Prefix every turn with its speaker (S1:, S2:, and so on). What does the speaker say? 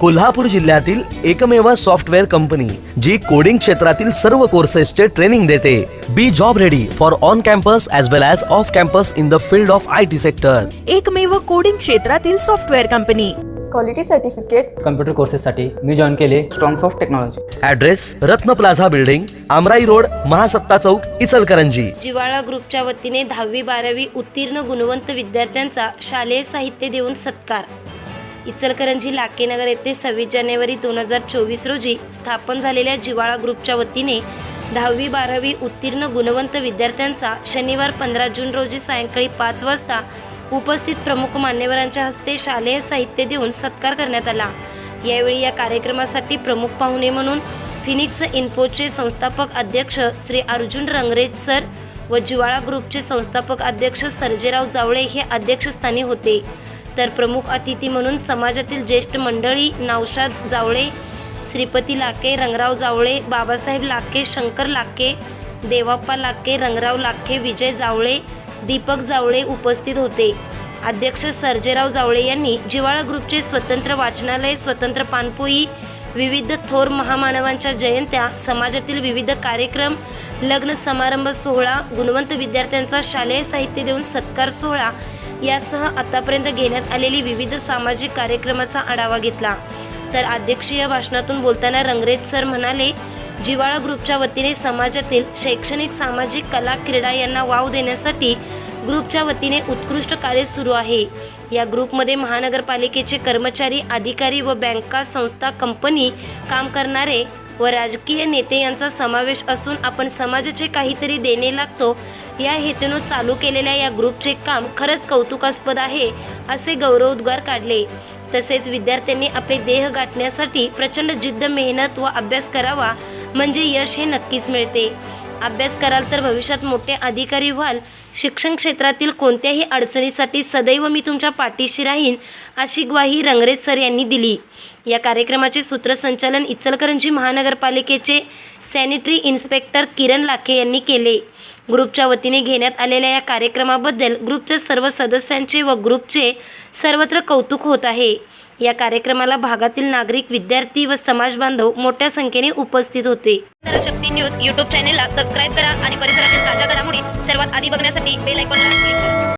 S1: कोल्हापूर जिल्ह्यातील एकमेव software company जी coding क्षेत्रातील सर्व कोर्सेसचे ट्रेनिंग देते. Be job ready for on campus as well as off campus in the field of I T sector
S2: एकमेव coding क्षेत्रातील software company.
S3: Quality certificate
S4: computer कोर्सेससाठी मी join केले.
S3: Strongs of technology
S1: address Ratna plaza building Amrai road Mahasatta Chowk Ichalkaranji.
S5: जिवाळा ग्रुपच्या वतीने दहावी बारावी उत्तीर्ण गुणवंत विद्यार्थ्यांचा शालेय साहित्य देऊन सत्कार. इचलकरंजी लाकेनगर येथे सव्वीस जानेवारी दोन हजार चोवीस रोजी स्थापन झालेल्या जिवाळा ग्रुपच्या वतीने दहावी बारावी उत्तीर्ण गुणवंत विद्यार्थ्यांचा शनिवार पंधरा जून रोजी सायंकाळी पाच वाजता उपस्थित प्रमुख मान्यवरांच्या हस्ते शालेय साहित्य देऊन सत्कार करण्यात आला. यावेळी या कार्यक्रमासाठी प्रमुख पाहुणे म्हणून फिनिक्स इन्फोचे संस्थापक अध्यक्ष श्री अर्जुन रंगरेज सर व जिवाळा ग्रुपचे संस्थापक अध्यक्ष सर्जेराव जावळे हे अध्यक्षस्थानी होते. तर प्रमुख अतिथी म्हणून समाजातील ज्येष्ठ मंडळी नावशाद जावळे श्रीपती लाके रंगराव जावळे बाबासाहेब लाके शंकर लाके देवाप्पा लाके रंगराव लाके विजय जावळे दीपक जावळे उपस्थित होते. अध्यक्ष सर्जेराव जावळे यांनी जिवाळा ग्रुपचे स्वतंत्र वाचनालय स्वतंत्र पानपोई विविध थोर महामानवांच्या जयंत्या समाजातील विविध कार्यक्रम लग्न समारंभ सोहळा गुणवंत विद्यार्थ्यांचा शालेय साहित्य देऊन सत्कार सोहळा यासह आतापर्यंत घेण्यात आलेली विविध सामाजिक कार्यक्रमाचा आढावा घेतला. तर अध्यक्षीय भाषणातून बोलताना रंगरेज सर म्हणाले जिवाळा ग्रुपच्या वतीने समाजातील शैक्षणिक सामाजिक कला क्रीडा यांना वाव देण्यासाठी ग्रुपच्या वतीने उत्कृष्ट कार्य सुरू आहे. या ग्रुपमध्ये महानगरपालिकेचे कर्मचारी अधिकारी व बँका संस्था कंपनी काम करणारे व राजकीय नेते यांचा समावेश असून आपण समाजाचे काहीतरी देणे लागतो. या हेतून चालू केलेल्या या ग्रुपचे काम खरंच कौतुकास्पद आहे असे गौरवोद्गार काढले. तसेच विद्यार्थ्यांनी आपले देह गाठण्यासाठी प्रचंड जिद्द मेहनत व अभ्यास करावा म्हणजे यश हे नक्कीच मिळते. अभ्यास कराल तर भविष्यात मोठे अधिकारी व्हाल शिक्षण क्षेत्रातील कोणत्याही अडचणीसाठी सदैव मी तुमच्या पाठीशी राहीन अशी ग्वाही रंगरेज सर यांनी दिली. या कार्यक्रमाचे सूत्रसंचालन इचलकरंजी महानगरपालिकेचे सॅनिटरी इन्स्पेक्टर किरण लाखे यांनी केले. ग्रुपच्या वतीने घेण्यात आलेल्या या कार्यक्रमाबद्दल ग्रुपच्या सर्व सदस्यांचे व ग्रुपचे सर्वत्र कौतुक होत आहे. या कार्यक्रमाला भागातील नागरिक विद्यार्थी व समाज बांधव मोठ्या संख्येने उपस्थित होते. शक्ती न्यूज युट्यूब चॅनेलला सबस्क्राईब करा आणि परिसरातील ताज्या घडामोडी सर्वात आधी बघण्यासाठी seatbelt icon at click.